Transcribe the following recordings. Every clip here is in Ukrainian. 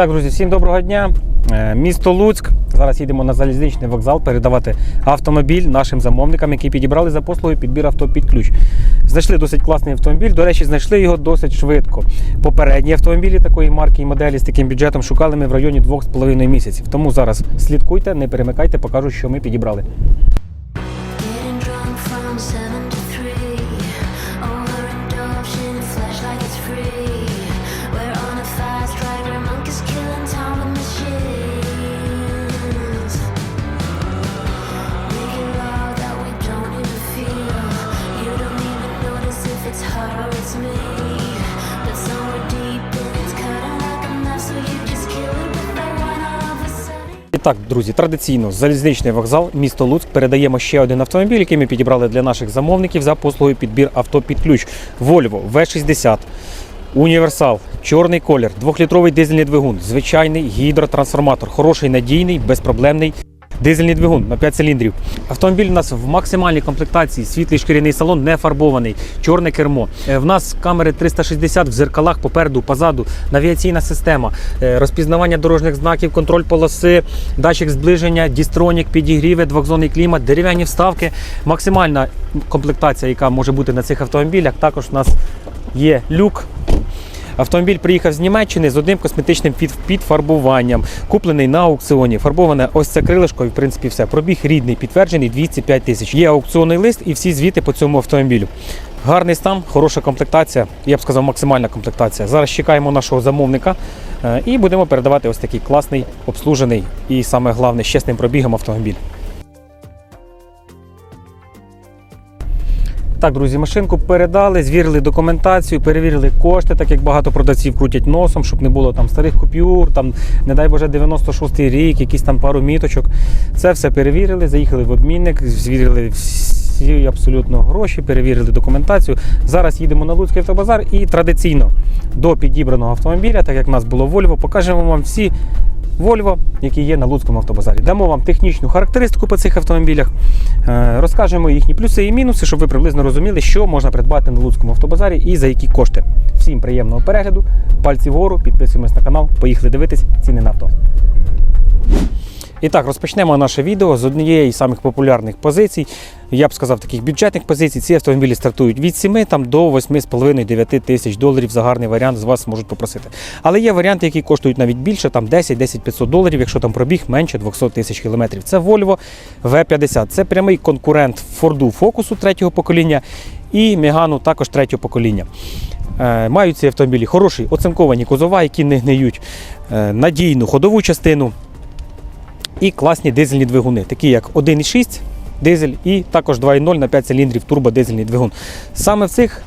так, друзі, всім доброго дня. Е, Місто Луцьк. Зараз їдемо на залізничний вокзал передавати автомобіль нашим замовникам, які підібрали за послугою підбір авто під ключ. Знайшли досить класний автомобіль. До речі, знайшли його досить швидко. Попередні автомобілі такої марки і моделі з таким бюджетом шукали ми в районі 2,5 місяців. Тому зараз слідкуйте, не перемикайте, покажу, що ми підібрали. Так, друзі, традиційно залізничний вокзал, місто Луцьк. Передаємо ще один автомобіль, який ми підібрали для наших замовників за послугою підбір авто під ключ. Volvo V60. Універсал, чорний колір, двохлітровий дизельний двигун, звичайний гідротрансформатор, хороший, надійний, безпроблемний дизельний двигун на 5 циліндрів. Автомобіль у нас в максимальній комплектації, світлий шкіряний салон, не фарбований, чорне кермо. Е, В нас камери 360 в зеркалах попереду, позаду, навігаційна система, е, розпізнавання дорожніх знаків, контроль полоси, датчик зближення, дістронік, підігріви, двохзонний клімат, дерев'яні вставки. Максимальна комплектація, яка може бути на цих автомобілях. Також у нас є люк. Автомобіль приїхав з Німеччини з одним косметичним підфарбуванням, куплений на аукціоні. Фарбоване ось це крилишко, і в принципі все. Пробіг рідний, підтверджений 205 тисяч. Є аукціонний лист і всі звіти по цьому автомобілю. Гарний стан, хороша комплектація, я б сказав, максимальна комплектація. Зараз чекаємо нашого замовника е, і будемо передавати ось такий класний, обслужений і саме головне з чесним пробігом автомобіль. Так, друзі, машинку передали, звірили документацію, перевірили кошти, так як багато продавців крутять носом, щоб не було там старих купюр, там, не дай Боже, 96-й рік, якісь там пару міточок. Це все перевірили, заїхали в обмінник, звірили всі абсолютно гроші, перевірили документацію. Зараз їдемо на Луцький автобазар і традиційно до підібраного автомобіля, так як в нас було Volvo, покажемо вам всі Volvo, які є на Луцькому автобазарі. Дамо вам технічну характеристику по цих автомобілях, е, розкажемо їхні плюси і мінуси, щоб ви приблизно розуміли, що можна придбати на Луцькому автобазарі і за які кошти. Всім приємного перегляду, пальці вгору, підписуємось на канал, поїхали дивитись ціни на авто. І так, розпочнемо наше відео з однієї з самих популярних позицій. Я б сказав, таких бюджетних позицій. Ці автомобілі стартують від 7 там, до 8,5-9 тисяч доларів за гарний варіант з вас можуть попросити. Але є варіанти, які коштують навіть більше, там 10-10-500 доларів, якщо там пробіг менше 200 тисяч кілометрів. Це Volvo V50. Це прямий конкурент Ford Focus третього покоління і Megane також третього покоління. Е, Мають ці автомобілі хороші оцинковані кузова, які не гниють, е, надійну ходову частину і класні дизельні двигуни, такі як 1,6 дизель і також 2,0 на 5 циліндрів турбодизельний двигун. Саме в цих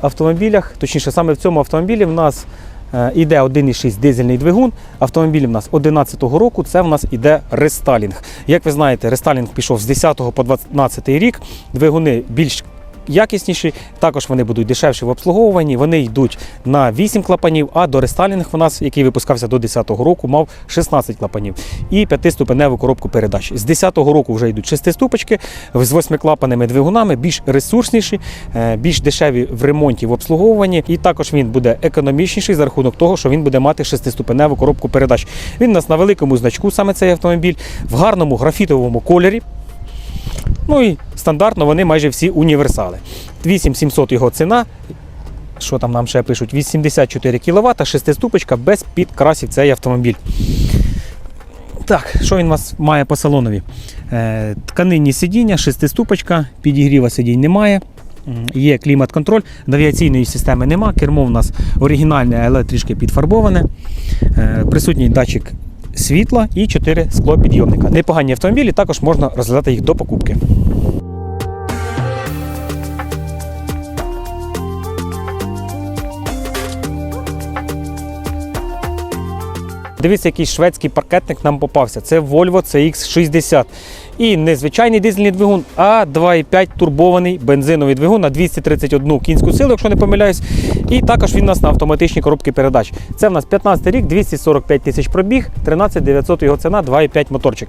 автомобілях, точніше, саме в цьому автомобілі в нас е, іде 1,6 дизельний двигун. Автомобіль в нас 11 року, це в нас іде рестайлінг. Як ви знаєте, рестайлінг пішов з 10 по 12 рік. Двигуни більш якісніші, також вони будуть дешевші в обслуговуванні. Вони йдуть на 8 клапанів, а до рестайлінг у нас, який випускався до 10-го року, мав 16 клапанів і 5-ступеневу коробку передач. З 10-го року вже йдуть 6 ступочки з 8-клапанними двигунами, більш ресурсніші, е, більш дешеві в ремонті в обслуговуванні. І також він буде економічніший за рахунок того, що він буде мати 6-ступеневу коробку передач. Він у нас на великому значку, саме цей автомобіль, в гарному графітовому кольорі. Ну і стандартно вони майже всі універсали. 8700 його ціна. Що там нам ще пишуть? 84 кВт, шестиступочка без підкрасів цей автомобіль. Так, що він у нас має по салонові? Е, тканинні сидіння, шестиступочка, підігріва сидінь немає. Є клімат-контроль, навігаційної системи нема. Кермо в нас оригінальне, але трішки підфарбоване. Е, присутній датчик світла і 4 склопідйомника. Непогані автомобілі, також можна розглядати їх до покупки. Дивіться, який шведський паркетник нам попався. Це Volvo CX60. І не звичайний дизельний двигун, а 2,5 турбований бензиновий двигун на 231 кінську силу, якщо не помиляюсь. І також він у нас на автоматичній коробці передач. Це в нас 15 рік, 245 тисяч пробіг, 13 900 його ціна, 2,5 моторчик.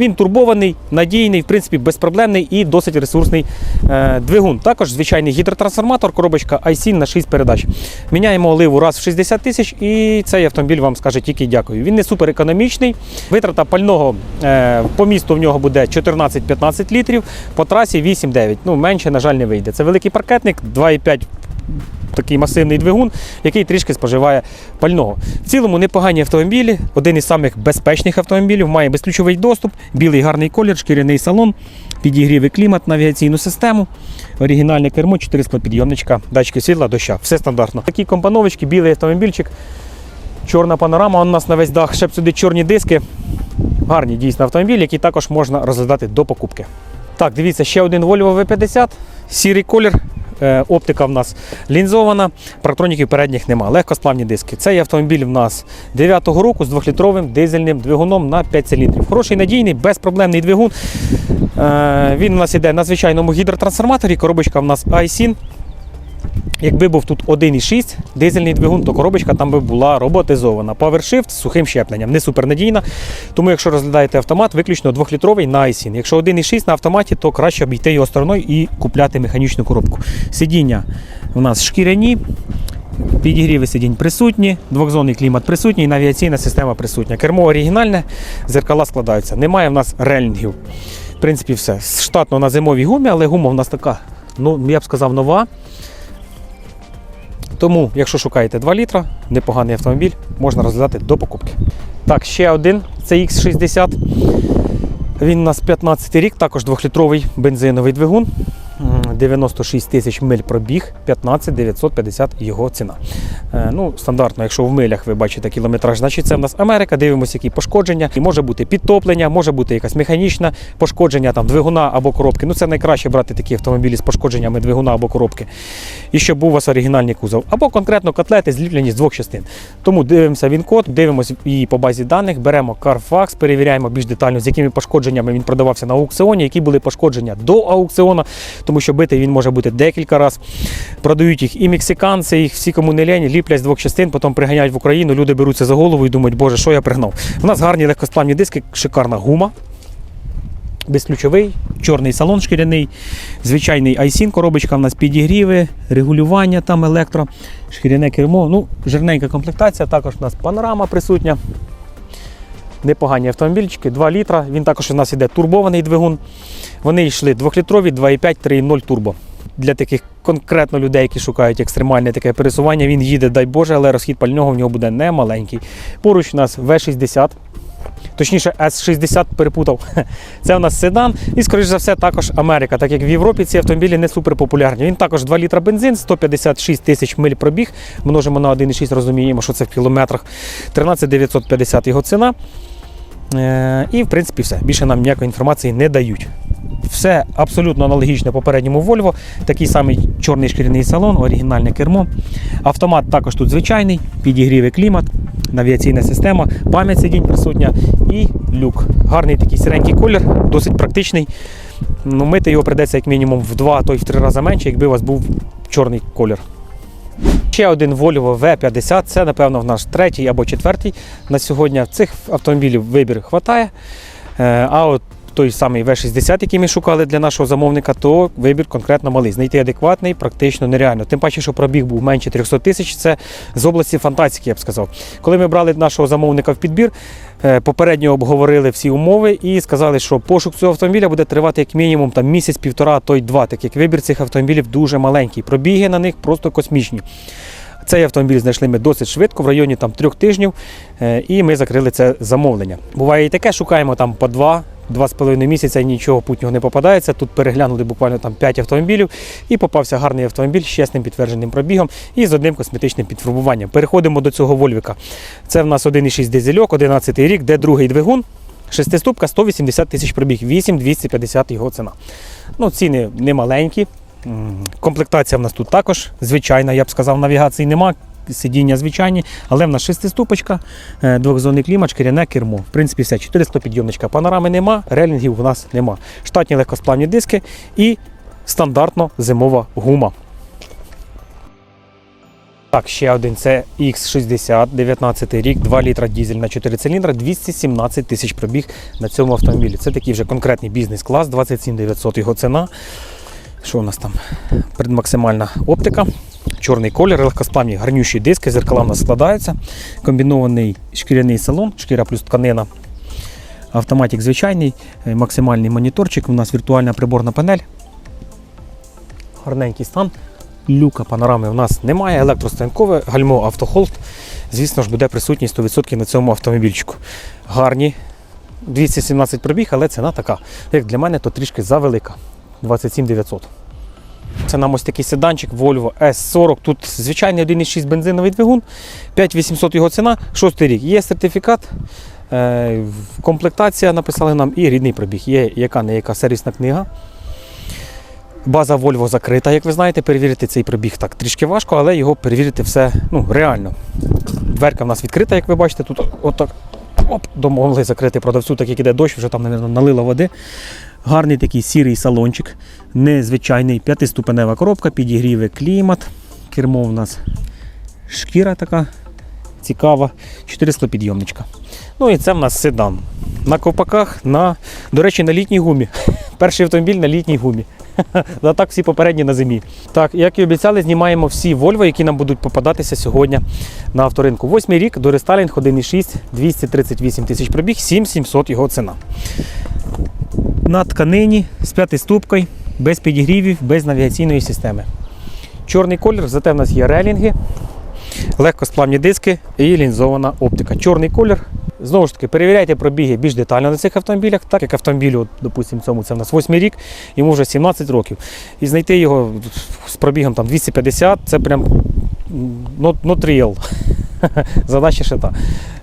Він турбований, надійний, в принципі, безпроблемний і досить ресурсний е, двигун. Також звичайний гідротрансформатор, коробочка IC на 6 передач. Міняємо оливу раз в 60 тисяч, і цей автомобіль вам скаже тільки дякую. Він не супер економічний. Витрата пального е, по місту в нього буде 14-15 літрів, по трасі 8-9. Ну, менше, на жаль, не вийде. Це великий паркетник, 2,5 такий масивний двигун, який трішки споживає пального. В цілому непогані автомобілі, один із самих безпечних автомобілів, має безключовий доступ, білий гарний колір, шкіряний салон, підігрівий клімат, навігаційну систему, оригінальне кермо, 4 склопідйомничка, датчики світла, доща. Все стандартно. Такі компоновочки, білий автомобільчик, чорна панорама, у нас на весь дах, ще б сюди чорні диски. Гарні дійсно автомобілі, які також можна розглядати до покупки. Так, дивіться, ще один Volvo V50, сірий колір. Е, Оптика в нас лінзована, парктроніків передніх нема. Легкосплавні диски. Цей автомобіль в нас 9-го року з 2-літровим дизельним двигуном на 5 циліндрів. Хороший надійний, безпроблемний двигун. Е, Він у нас іде на звичайному гідротрансформаторі. Коробочка в нас iSyn. Якби був тут 1,6 дизельний двигун, то коробочка там би була роботизована. PowerShift з сухим щепленням, не супернадійна. Тому, якщо розглядаєте автомат, виключно 2-літровий на iSyn. Якщо 1,6 на автоматі, то краще обійти його стороною і купляти механічну коробку. Сидіння у нас шкіряні. Підігріви сидінь присутні, двохзонний клімат присутній, навігаційна система присутня. Кермо оригінальне, зеркала складаються. Немає в нас релінгів. В принципі, все. Штатно на зимовій гумі, але гума в нас така, ну, я б сказав, нова. Тому, якщо шукаєте 2 літра, непоганий автомобіль, можна розглядати до покупки. Так, ще один це X60. Він у нас 15 рік, також 2-літровий бензиновий двигун. М, 96 тисяч миль пробіг, 15 950 його ціна. Е, Ну, стандартно, якщо в милях ви бачите кілометраж, значить це в нас Америка. Дивимося, які пошкодження. І може бути підтоплення, може бути якась механічна пошкодження там, двигуна або коробки. Ну, це найкраще брати такі автомобілі з пошкодженнями двигуна або коробки. І щоб був у вас оригінальний кузов. Або конкретно котлети зліплені з двох частин. Тому дивимося він код, дивимося її по базі даних, беремо Carfax, перевіряємо більш детально, з якими пошкодженнями він продавався на аукціоні, які були пошкодження до аукціону, тому що битий він може бути декілька разів. Продають їх і мексиканці, їх всі кому не лень, ліплять з двох частин, потім приганяють в Україну. Люди беруться за голову і думають, боже, що я пригнав. У нас гарні легкосплавні диски, шикарна гума. Безключовий, чорний салон шкіряний, звичайний айсін, коробочка в нас підігріви, регулювання там електро, шкіряне кермо. Ну, жирненька комплектація, також у нас панорама присутня. Непогані автомобільчики, 2 літра. Він також у нас іде турбований двигун. Вони йшли 2-літрові, 2,5, 3,0 турбо. Для таких конкретно людей, які шукають екстремальне таке пересування, він їде, дай Боже, але розхід пального в нього буде немаленький. Поруч у нас В60. Точніше, С60 перепутав. Це у нас седан і, скоріш за все, також Америка, так як в Європі ці автомобілі не супер популярні. Він також 2 літра бензин, 156 тисяч миль пробіг. Множимо на 1,6, розуміємо, що це в кілометрах. 13950 його ціна. Е, І, в принципі, все. Більше нам ніякої інформації не дають. Все абсолютно аналогічно попередньому Volvo. Такий самий чорний шкіряний салон, оригінальне кермо. Автомат також тут звичайний, підігрівий клімат, навігаційна система, пам'ять сидінь присутня і люк. Гарний такий сіренький колір, досить практичний. Ну, мити його прийдеться як мінімум в два, а то й в три рази менше, якби у вас був чорний колір. Ще один Volvo V50, це, напевно, в наш третій або четвертий. На сьогодні цих автомобілів вибір вистачає. А от той самий V60, який ми шукали для нашого замовника, то вибір конкретно малий. Знайти адекватний практично нереально. Тим паче, що пробіг був менше 300 тисяч, це з області фантастики, я б сказав. Коли ми брали нашого замовника в підбір, е, попередньо обговорили всі умови і сказали, що пошук цього автомобіля буде тривати як мінімум там, місяць, півтора, а то й два, так як вибір цих автомобілів дуже маленький. Пробіги на них просто космічні. Цей автомобіль знайшли ми досить швидко, в районі там трьох тижнів, е, і ми закрили це замовлення. Буває і таке, шукаємо там по два. Два з половиною місяця нічого путнього не попадається. Тут переглянули буквально там 5 автомобілів і попався гарний автомобіль з чесним підтвердженим пробігом і з одним косметичним підфарбуванням. Переходимо до цього Вольвика. Це в нас 1,6 дизельок, 11 рік, де другий двигун. Шестиступка 180 тисяч пробіг, 8250 його ціна. Ну, ціни не маленькі. Комплектація в нас тут також звичайна, я б сказав, навігації нема. Сидіння звичайні, але в нас шестиступочка, е, двохзонний клімат, шкіряне кермо. В принципі, все, 400 підйомничка. Панорами нема, релінгів у нас нема. Штатні легкосплавні диски і стандартно зимова гума. Так, ще один це X60, 19 рік, 2 літра дізель на 4 циліндра, 217 тисяч пробіг на цьому автомобілі. Це такий вже конкретний бізнес-клас, 27 900 його ціна. Що у нас там? Предмаксимальна оптика, чорний колір, легкосплавні гарнющі диски, зеркала в нас складаються. Комбінований шкіряний салон, шкіра плюс тканина. Автоматик звичайний, е, максимальний моніторчик. У нас віртуальна приборна панель. Гарненький стан. Люка панорами у нас немає, електростанкове, гальмо автохолд. Звісно ж, буде присутній 100% на цьому автомобільчику. Гарні. 217 пробіг, але ціна така. Як для мене, то трішки завелика. 27 900. Це нам ось такий седанчик Volvo S40. Тут звичайний 1,6 бензиновий двигун, 5800 його ціна, 6 рік. Є сертифікат, е, комплектація написали нам і рідний пробіг. Є яка не яка сервісна книга. База Volvo закрита, як ви знаєте, перевірити цей пробіг так трішки важко, але його перевірити все ну, реально. Дверка в нас відкрита, як ви бачите, тут отак оп, домогли закрити продавцю, так як іде дощ, вже там наверно, налило води. Гарний такий сірий салончик, незвичайний, п'ятиступенева коробка, підігріви клімат. Кермо в нас шкіра така цікава, 400 підйомничка. Ну і це в нас седан. На ковпаках, на, до речі, на літній гумі. Перший автомобіль на літній гумі. А так всі попередні на зимі. Так, як і обіцяли, знімаємо всі Volvo, які нам будуть попадатися сьогодні на авторинку. Восьмий рік, до рестайлінг 1.6, 238 тисяч пробіг, 7700 його ціна. На тканині з п'ятиступкою, без підігрівів, без навігаційної системи. Чорний колір, зате в нас є релінги, легкосплавні диски і лінзована оптика. Чорний колір. Знову ж таки, перевіряйте пробіги більш детально на цих автомобілях, так як автомобілю, допустимо, цьому це в нас 8 рік, йому вже 17 років. І знайти його з пробігом там 250 це прям not, not real. Задача ще та.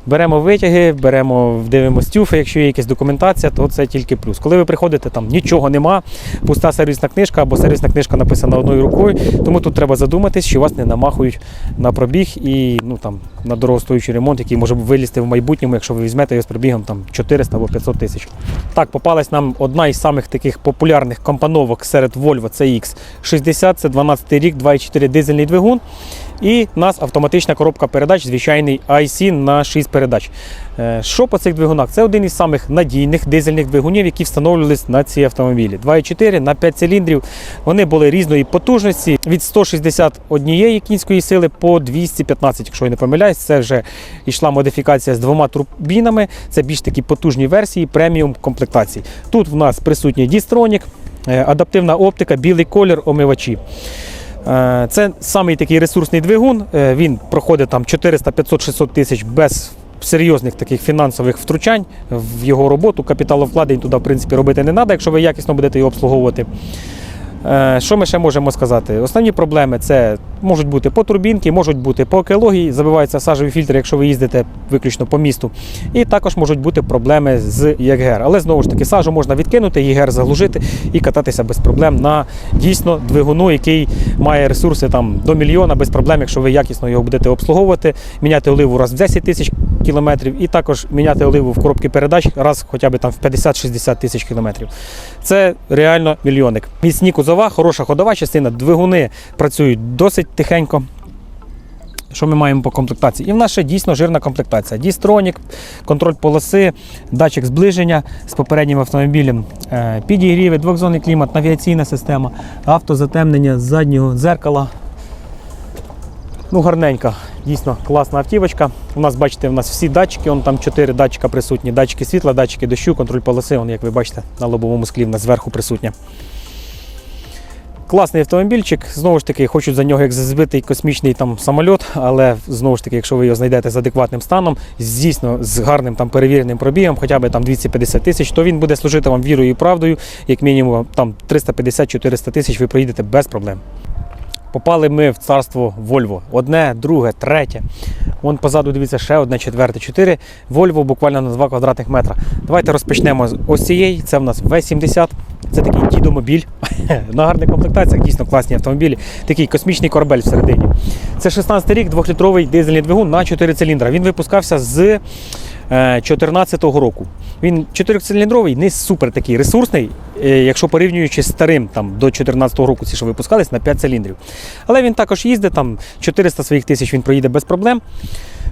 Беремо витяги, беремо, дивимося тюфи, якщо є якась документація, то це тільки плюс. Коли ви приходите, там нічого нема, пуста сервісна книжка або сервісна книжка написана одною рукою, тому тут треба задуматись, що вас не намахують на пробіг і ну, там, на дорогостоючий ремонт, який може вилізти в майбутньому, якщо ви візьмете його з пробігом там, 400 або 500 тисяч. Так, попалась нам одна із самих таких популярних компоновок серед Volvo CX60, це 12 рік, 2,4 дизельний двигун. І нас автоматична коробка передач, звичайний IC на 6 передач. Е, Що по цих двигунах? Це один із самих надійних дизельних двигунів, які встановлювалися на ці автомобілі. 2,4 на 5 циліндрів. Вони були різної потужності від 161 кінської сили по 215, якщо я не помиляюсь. Це вже йшла модифікація з двома турбінами. Це більш такі потужні версії преміум комплектації. Тут в нас присутній дістронік, е, адаптивна оптика, білий колір, омивачі. Е, Це самий такий ресурсний двигун. Він проходить там 400, 500, 600 тисяч без серйозних таких фінансових втручань в його роботу. Капіталовкладень туди, в принципі, робити не треба, якщо ви якісно будете його обслуговувати. Е, Що ми ще можемо сказати? Основні проблеми це можуть бути по турбінки, можуть бути по екології, забиваються сажеві фільтри, якщо ви їздите виключно по місту. І також можуть бути проблеми з ЄГР. Але знову ж таки, сажу можна відкинути, ЄГР заглушити і кататися без проблем на дійсно двигуну, який має ресурси там до мільйона без проблем, якщо ви якісно його будете обслуговувати, міняти оливу раз в 10 тисяч кілометрів, і також міняти оливу в коробки передач раз хоча б там в 50-60 тисяч кілометрів. Це реально мільйонник. Міцні кузова, хороша ходова частина, двигуни працюють досить тихенько. Що ми маємо по комплектації? І в нас ще дійсно жирна комплектація. Дістронік, контроль полоси, датчик зближення з попереднім автомобілем, е, підігріви, двохзонний клімат, навігаційна система, автозатемнення заднього дзеркала. Ну, гарненька, дійсно класна автівочка. У нас, бачите, у нас всі датчики, вон там 4 датчика присутні, датчики світла, датчики дощу, контроль полоси, вон, як ви бачите, на лобовому склі в нас зверху присутня. Класний автомобільчик. Знову ж таки, хочуть за нього як збитий космічний там самоліт, але знову ж таки, якщо ви його знайдете з адекватним станом, дійсно з гарним там перевіреним пробігом, хоча б там 250 тисяч, то він буде служити вам вірою і правдою, як мінімум там 350-400 тисяч ви проїдете без проблем. Попали ми в царство Volvo. Одне, друге, третє. Вон позаду дивіться ще одне, четверте, чотири. Volvo буквально на 2 квадратних метра. Давайте розпочнемо з ось цієї. Це в нас V70, Це такий дідомобіль. На гарних комплектаціях дійсно класні автомобілі. Такий космічний корабель всередині. Це 16 рік, 2-літровий дизельний двигун на 4 циліндра. Він випускався з 2014 року. Він 4-циліндровий, не супер такий ресурсний, е, якщо порівнюючи з старим там, до 2014 року, ці що випускались на 5 циліндрів. Але він також їздить, там 400 своїх тисяч він проїде без проблем.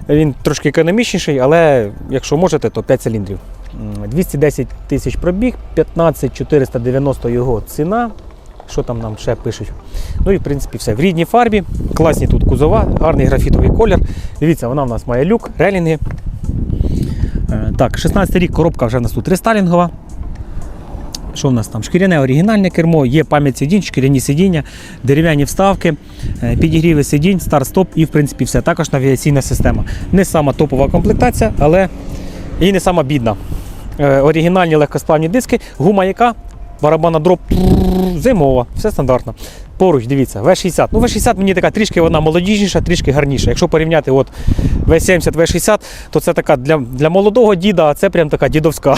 Він трошки економічніший, але якщо можете, то 5 циліндрів. М, 210 тисяч пробіг, 15 490 його ціна. Що там нам ще пишуть? Ну і в принципі все. В рідній фарбі, класні тут кузова, гарний графітовий колір. Дивіться, вона в нас має люк, релінги. Е, Так, 16 рік коробка вже в нас тут рестайлінгова. Що в нас там? Шкіряне оригінальне кермо, є пам'ять сидінь, шкіряні сидіння, дерев'яні вставки, е, підігріви сидінь, старт-стоп і в принципі все. Також навігаційна система. Не сама топова комплектація, але і не сама бідна. Е, Оригінальні легкосплавні диски, гума яка, барабана дроп зимова, все стандартно. Поруч, дивіться, V60. Ну, V60 мені така трішки вона молодіжніша, трішки гарніша. Якщо порівняти от V70, V60, то це така для, для молодого діда, а це прям така дідовська.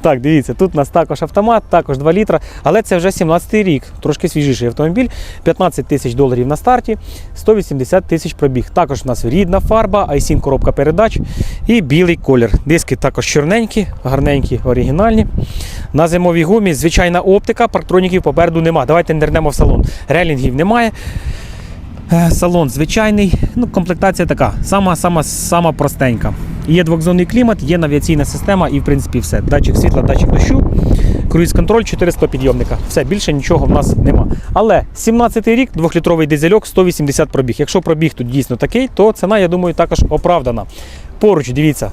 Так, дивіться, тут у нас також автомат, також 2 літра, але це вже 17-й рік, трошки свіжіший автомобіль, 15 тисяч доларів на старті, 180 тисяч пробіг. Також у нас рідна фарба, ISIN коробка передач і білий колір. Диски також чорненькі, гарненькі, оригінальні. На зимовій гумі звичайна оптика, парктроніків попереду нема. Давайте нирнемо в салон. Релінгів немає. Е, Салон звичайний, ну, комплектація така, сама, сама, простенька. Є двохзонний клімат, є навіаційна система і в принципі все. Датчик світла, датчик дощу, круїз-контроль, 400 підйомника. Все, більше нічого в нас нема. Але 17-й рік, 2-літровий дизельок, 180 пробіг. Якщо пробіг тут дійсно такий, то ціна, я думаю, також оправдана. Поруч, дивіться.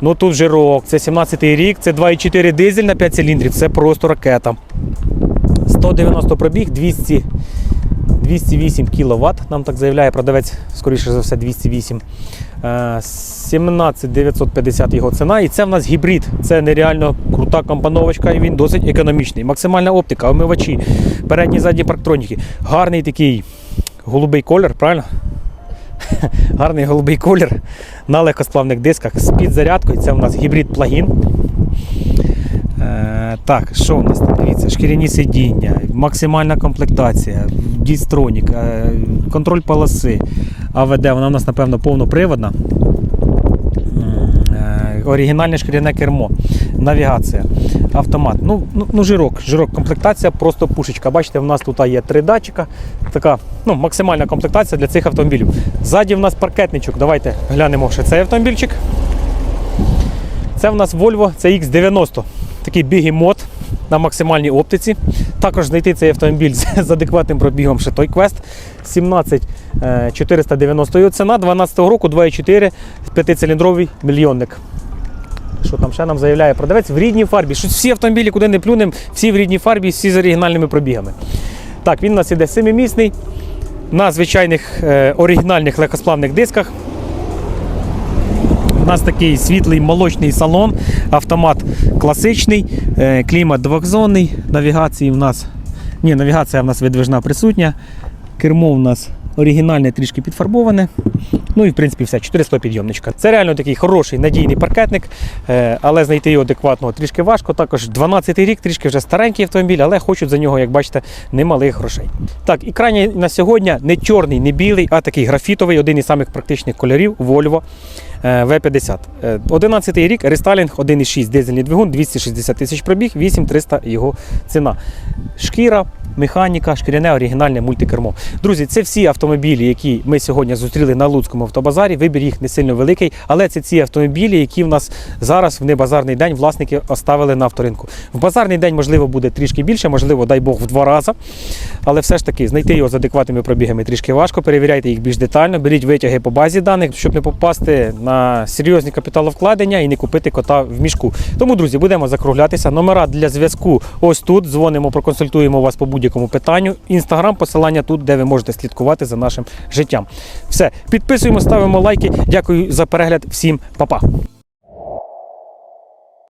Ну тут жирок, це 17-й рік, це 2,4 дизель на 5 циліндрів, це просто ракета. 190 пробіг, 200 208 кВт, нам так заявляє продавець, скоріше за все, 208. Е, 17 950 його ціна. І це в нас гібрид. Це нереально крута компоновочка, і він досить економічний. Максимальна оптика, омивачі, передні задні парктроніки. Гарний такий голубий колір, правильно? Гарний голубий колір на легкосплавних дисках з підзарядкою. Це в нас гібрид плагін. Так, що в нас там? Дивіться, шкіряні сидіння, максимальна комплектація, дістронік, е, контроль полоси, АВД, вона у нас, напевно, повноприводна. Е, Оригінальне шкіряне кермо, навігація, автомат. Ну, ну, ну жирок, жирок, комплектація, просто пушечка. Бачите, в нас тут є три датчика. Така ну, максимальна комплектація для цих автомобілів. Ззаді в нас паркетничок. Давайте глянемо ще цей автомобільчик. Це в нас Volvo CX90. Такий бігемот на максимальній оптиці. Також знайти цей автомобіль з, адекватним пробігом ще той квест. 17 е, 490 його ціна, 12 року 2,4 5-циліндровий мільйонник. Що там ще нам заявляє продавець в рідній фарбі. Щось всі автомобілі, куди не плюнемо, всі в рідній фарбі, всі з оригінальними пробігами. Так, він у нас іде семимісний на звичайних е, оригінальних легкосплавних дисках. У нас такий світлий молочний салон, автомат класичний, е, клімат двохзонний, навігації в нас. Ні, навігація в нас видвижна присутня. Кермо в нас оригінальне, трішки підфарбоване. Ну і в принципі все, 400 підйомничка. Це реально такий хороший надійний паркетник, е, але знайти його адекватного трішки важко. Також 12-й рік, трішки вже старенький автомобіль, але хочуть за нього, як бачите, немалих грошей. Так, і крайній на сьогодні не чорний, не білий, а такий графітовий, один із самих практичних кольорів Volvo е, V50. Е, 11-й рік, рестайлінг 1,6 дизельний двигун, 260 тисяч пробіг, 8300 його ціна. Шкіра, механіка, шкіряне оригінальне мультикермо. Друзі, це всі автомобілі, які ми сьогодні зустріли на Луцькому автобазарі. Вибір їх не сильно великий, але це ці автомобілі, які в нас зараз в небазарний день власники оставили на авторинку. В базарний день, можливо, буде трішки більше, можливо, дай Бог, в два рази. Але все ж таки знайти його з адекватними пробігами трішки важко. Перевіряйте їх більш детально, беріть витяги по базі даних, щоб не попасти на серйозні капіталовкладення і не купити кота в мішку. Тому, друзі, будемо закруглятися. Номера для зв'язку ось тут. Дзвонимо, проконсультуємо вас по будь-якому питанню. Інстаграм, посилання тут, де ви можете слідкувати за нашим життям. Все, підписуємо, ставимо лайки. Дякую за перегляд. Всім па-па.